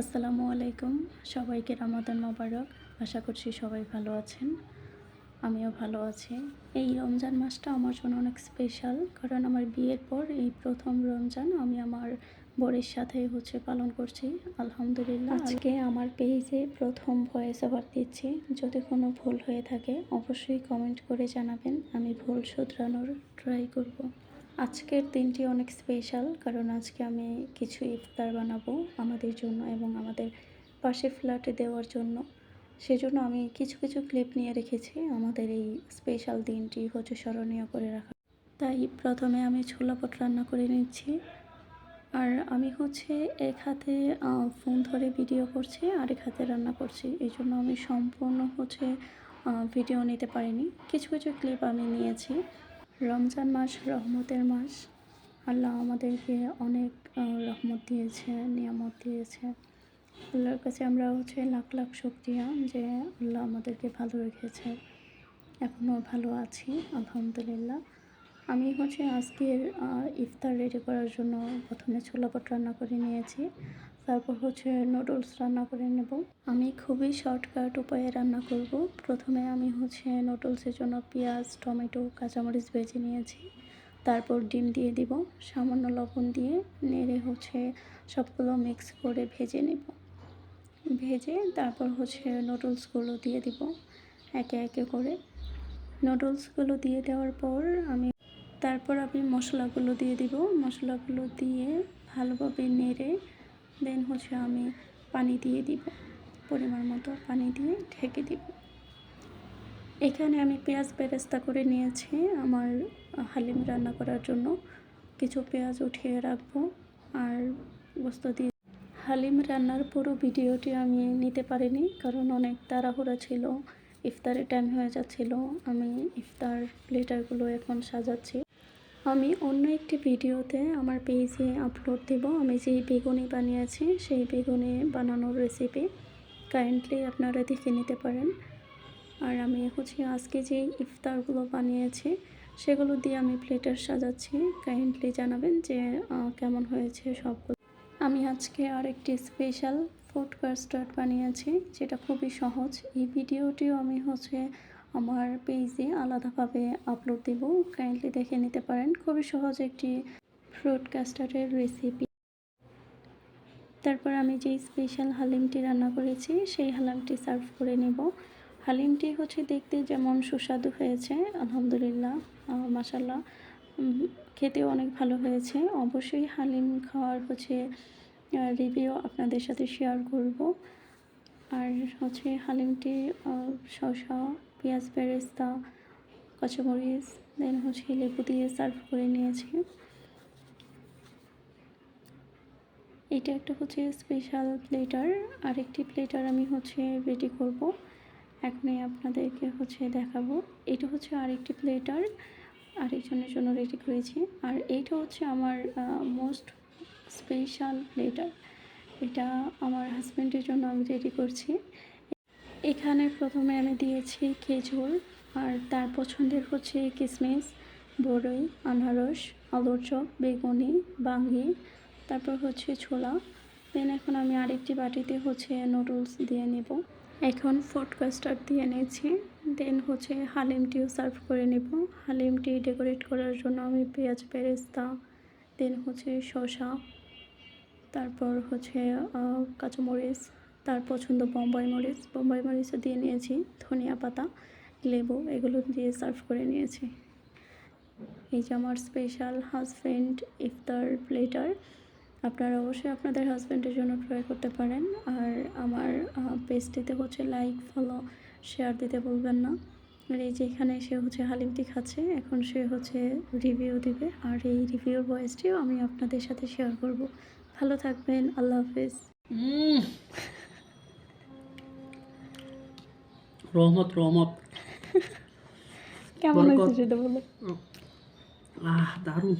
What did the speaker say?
আসসালামু আলাইকুম। সবাইকে রামাদান মোবারক। আশা করছি সবাই ভালো আছেন। আমিও ভালো আছি। এই রমজান মাসটা আমার জন্য অনেক স্পেশাল কারণ আমার বিয়ের পর এই প্রথম রমজান আমি আমার বরের সাথে হচ্ছে পালন করছি। আলহামদুলিল্লাহ। আজকে আমার পেজে প্রথম ভয়েস ওভার দিচ্ছি। যদি কোনো ভুল হয়ে থাকে, অবশ্যই কমেন্ট করে জানাবেন। আমি ভুল শুধরানোর ট্রাই করব। আজকের দিনটি অনেক স্পেশাল কারণ আজকে আমি কিছু ইফতার বানাবো আমাদের জন্য এবং আমাদের পাশে ফ্ল্যাটে দেওয়ার জন্য। সেজন্য আমি কিছু কিছু ক্লিপ নিয়ে রেখেছি। আমাদের এই স্পেশাল দিনটি হচ্ছে স্মরণীয় করে রাখা। তাই প্রথমে আমি ছোলা পট রান্না করে নিচ্ছি। আর আমি হচ্ছে এক হাতে ফোন ধরে ভিডিও করছি আর এক হাতে রান্না করছি। এই জন্য আমি সম্পূর্ণ হচ্ছে ভিডিও নিতে পারিনি। কিছু কিছু ক্লিপ আমি নিয়েছি। রমজান মাস রহমতের মাস। আল্লাহ আমাদেরকে অনেক রহমত দিয়েছে, নিয়ামত দিয়েছে। আল্লাহর কাছে আমরা হচ্ছে লাখ লাখ শুক্রিয়া যে আল্লাহ আমাদেরকে ভালো রেখেছে। এখনও ভালো আছি, আলহামদুলিল্লাহ। আমি হচ্ছে আজকের ইফতার রেডি করার জন্য প্রথমে ছোলা পট রান্না করে নিয়েছি। তারপর হচ্ছে নুডলস রান্না করে নেব। আমি খুবই শর্টকাট উপায়ে রান্না করব। প্রথমে আমি হচ্ছে নুডলসের জন্য পেঁয়াজ, টমেটো, কাঁচামরিচ ভেজে নিয়েছি। তারপর ডিম দিয়ে দিব। সামান্য লবণ দিয়ে নেড়ে হচ্ছে সবগুলো মিক্স করে ভেজে নেব। ভেজে তারপর হচ্ছে নুডলসগুলো দিয়ে দিব একে একে করে। নুডলসগুলো দিয়ে দেওয়ার পর আমি তারপর আমি মশলাগুলো দিয়ে দিব। মশলাগুলো দিয়ে ভালোভাবে নেড়ে দেন হচ্ছে আমি পানি দিয়ে দিব, পরিমাণ মতো পানি দিয়ে ঢেকে দিব। এখানে আমি পেঁয়াজ বেরেস্তা করে নিয়েছি, আমার হালিম রান্না করার জন্য। কিছু পেঁয়াজ উঠিয়ে রাখব আর গোস্ত দিয়ে হালিম রান্নার পুরো ভিডিওটি আমি নিতে পারিনি, কারণ অনেক তাড়াহুড়া ছিল। ইফতারের টাইম হয়ে যাচ্ছিল, আমি ইফতার প্লেটারগুলো এখন সাজাচ্ছি। আমি অন্য একটি ভিডিওতে আমার পেজে আপলোড দেব। আমি যেই বেগুনি বানিয়েছি, সেই বেগুনি বানানোর রেসিপি কাইন্ডলি আপনারা দেখে নিতে পারেন। আর আমি হচ্ছে আজকে যে ইফতারগুলো বানিয়েছি, সেগুলো দিয়ে আমি প্লেটার সাজাচ্ছি। কাইন্ডলি জানাবেন যে কেমন হয়েছে সবগুলো। আমি আজকে আরেকটি স্পেশাল ফুড কাস্টার্ড বানিয়েছি, যেটা খুবই সহজ। এই ভিডিওটিও আমি হচ্ছে আমার পেজে আলাদাভাবে আপলোড দেব। কাইন্ডলি দেখে নিতে পারেন। খুবই সহজ একটি ফ্রুট কাস্টার্ডের রেসিপি তারপর আমি যেই স্পেশাল হালিমটি রান্না করেছি, সেই হালিমটি সার্ভ করে নেব। হালিমটি হচ্ছে দেখতে যেমন সুস্বাদু হয়েছে, আলহামদুলিল্লাহ মাসাল্লাহ খেতেও অনেক ভালো হয়েছে। অবশ্যই হালিম খাওয়ার হচ্ছে রিভিউ আপনাদের সাথে শেয়ার করব। আর হচ্ছে হালিমটি শসা পেঁয়াজ বেরেস্তা কাঁচামরিচ, দেন হচ্ছে লেবু দিয়ে সার্ভ করে নিয়েছি। এটা একটা হচ্ছে স্পেশাল প্লেটার আরেকটি প্লেটার আমি হচ্ছে রেডি করব। এখনই আপনাদেরকে হচ্ছে দেখাবো। এটা হচ্ছে আরেকটি প্লেটার আরেকজনের জন্য রেডি করেছি। আর এইটা হচ্ছে আমার মোস্ট স্পেশাল প্লেটার এটা আমার হাজব্যান্ডের জন্য আমি রেডি করছি। এখানে প্রথমে আমি দিয়েছি খেজুর আর তার পছন্দের হচ্ছে কিশমিশ বড়ই, আনারস, আলুর চপ, বেগুনি বাঙ্গি তারপর হচ্ছে ছোলা। দেন এখন আমি আরেকটি বাটিতে হচ্ছে নুডলস দিয়ে নেব। এখন ফুড কাস্টার্ড দিয়ে নিয়েছি। দেন হচ্ছে হালিমটিও সার্ভ করে নেব। হালিমটি ডেকোরেট করার জন্য আমি পেঁয়াজ, পেরেস্তা দেন হচ্ছে শসা, তারপর হচ্ছে কাঁচামরিচ তার পছন্দ বোম্বাই মরিচ। বোম্বাই মরিচও দিয়ে নিয়েছি। ধনিয়া পাতা, লেবু, এগুলো দিয়ে সার্ভ করে নিয়েছি। এই যে আমার স্পেশাল হাজব্যান্ড ইফতার প্লেটার আপনারা অবশ্যই আপনাদের হাজব্যান্ডের জন্য ট্রাই করতে পারেন। আর আমার পেজটিতে হচ্ছে লাইক ফলো শেয়ার দিতে বলবেন না। আর এই যে এখানে সে হচ্ছে হালিমটি খাচ্ছে এখন সে হচ্ছে রিভিউ দিবে। আর এই রিভিউর ভয়েসটিও আমি আপনাদের সাথে শেয়ার করব। ভালো থাকবেন। আল্লাহ হাফেজ। রহমত রহমত। কেমন। হয়েছে সেটা বলো। আহ দারুণ।